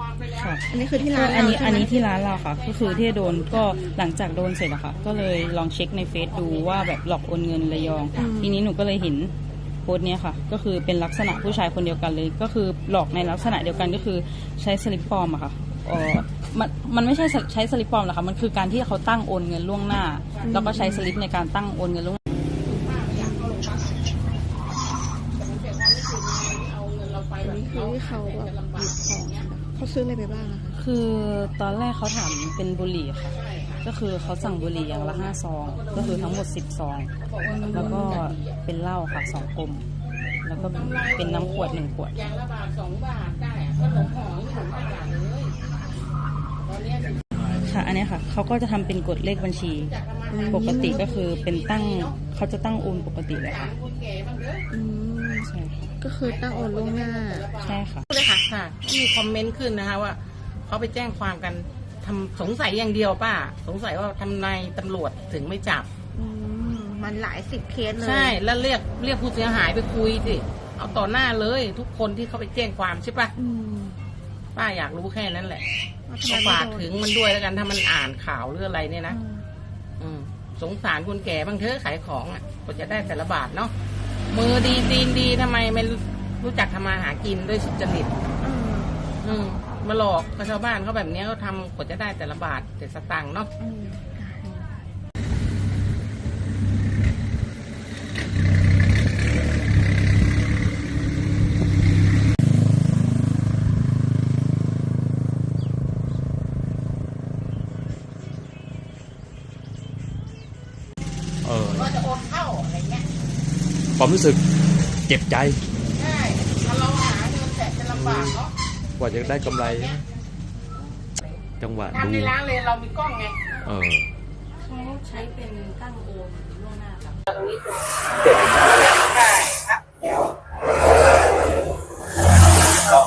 อาอย่างละกี่ช้อนคะค่ะอันนี้คือที่ก็ร้านอันนี้เราใช่ไหมอันนี้ที่ร้านเราค่ะ ก็คือที่โดนก็หลังจากโดนเสร็จอะค่ะ ก็เลยลองเช็คในเฟซดูว่าแบบหลอกโอนเงินระยอง ทีนี้หนูก็เลยเห็นโพสต์เนี้ยค่ะ ก็คือเป็นลักษณะผู้ชายคนเดียวกันเลย ก็คือหลอกในลักษณะเดียวกันก็คือใช้สลิปปลอมอะค่ะเออมันมันไม่ใช่ใช้สลิปปลอมหรอกค่ะ มันคือการที่เขาตั้งโอนเงินล่วงหน้า แล้วก็ใช้สลิปในการตั้งโอนเงินล่วงหน้าอันนี้คือที่เขาแบบหยิบของ เขาซื้ออะไรไปบ้างอะคะคือตอนแรกเขาถามเป็นบุหรี่ค่ะ ก็คือเขาสั่งบุหรี่อย่างละห้าซอง ก็คือทั้งหมดสิบซอง แล้วก็เป็นเหล้าค่ะสองกลม แล้วก็เป็นน้ำขวดหนึ่งขวด อย่างละบาทสองบาทได้อะขนมหอมขนมตลาดเลยตอนเนี้ย ค่ะ อันเนี้ยค่ะเขาก็จะทำเป็นกฎเลขบัญชี ปกติก็คือเป็นตั้งเขาจะตั้งโอนปกติเลยค่ะคนแก่บ้างเด้ออืม ใช่ก็คือตั้งโอนล่วงหน้า ใช่ค่ะ พูดเลยค่ะค่ะมีคอมเมนต์ขึ้นนะคะว่าเขาไปแจ้งความกันทำสงสัยอย่างเดียวป้า สงสัยว่าทำไมตำรวจถึงไม่จับ อืมมันหลายสิบเคสเลย ใช่แล้วเรียกเรียกผู้เสียหายไปคุยสิเอาต่อหน้าเลย ทุกคนที่เขาไปแจ้งความใช่ปะอืมป้าอยากรู้แค่นั้นแหละว่าทำไมก็ไม่ฝากโดนถึงมันด้วยแล้วกันถ้ามันอ่านข่าวหรืออะไรเนี่ยนะอืมอืมสงสารคนแก่บางเถอะขายของอะก็จะได้แต่ละบาทเนาะมือดีตีนดีทำไมไม่รู้จักทำมาหากินด้วยสุจริต อืมอืมมาหลอกกับชาวบ้านเขาแบบเนี้ยเขาทำกว่าจะได้แต่ละบาทแต่สตังค์เนาะอืมเออว่าจะโอนเข้าอะไรเงี้ยความรู้สึกเจ็บใจ ใช่ถ้าเราหาเงินแต่จะลำบากเนาะ กว่าจะได้กำไรจังหวะทำดูในร้านเลยเรามีกล้องไงเออเขาใช้เป็นตั้งโอนล่วงหน้าค่ะใช่ครับ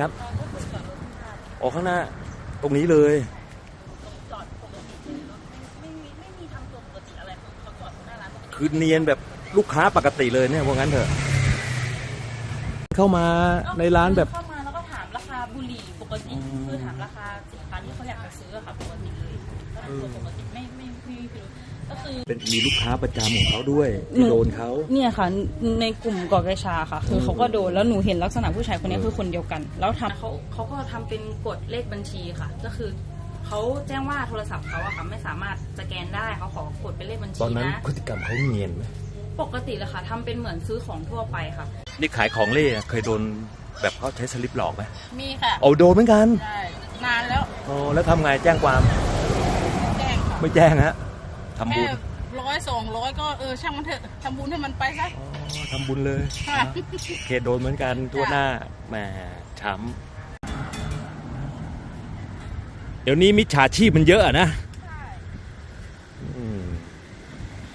ครับออกข้างหน้า ตรงนี้เลย คือเนียนแบบลูกค้าปกติเลยเนี่ยว่างั้นเถอะ เข้ามาในร้านแบบเข้ามาแล้วก็ถามราคาบุหรี่ปกติคือถามราคาสินค้าที่เขาอยากจะซื้ออะค่ะปกติเลยก็ทำตัวปกติไม่ไม่ไม่ไม่พิรุธก็คือเป็นมีลูกค้าประจำของเขาด้วยที่โดนเขาเนี่ยค่ะ ในกลุ่มกอกระชาค่ะ คือเขาก็โดนแล้วหนูเห็นลักษณะผู้ชายคนนี้คือคนเดียวกัน แล้วทำเขาเขาก็ทำเป็นกดเลขบัญชีค่ะ ก็คือ เขาแจ้งว่าโทรศัพท์เขาอะค่ะไม่สามารถสแกนได้เขาขอกดเป็นเลขบัญตชีอนนั้นนะพฤติกรรมเขาเนียนไหมปกติเลยค่ะทำเป็นเหมือนซื้อของทั่วไปค่ะ นี่ขายของเล่อะเคยโดนแบบเขาใช้สลิปหลอกไหมมีค่ะเอาโดนเหมือนกันใช่นานแล้วโอ้แล้วทำไงแจ้งความแจ้งค่ะไม่แจ้งฮะทำบุแค่ญร้อยสองร้อยก็เออช่างมันเถอะทำบุญให้มันไปซะ อ๋อทำบุญเลยค่ะเคโดนเหมือนกันทั่วหน้าแหมช้ำ เดี๋ยวนี้มิจฉาชีพมันเยอะนะ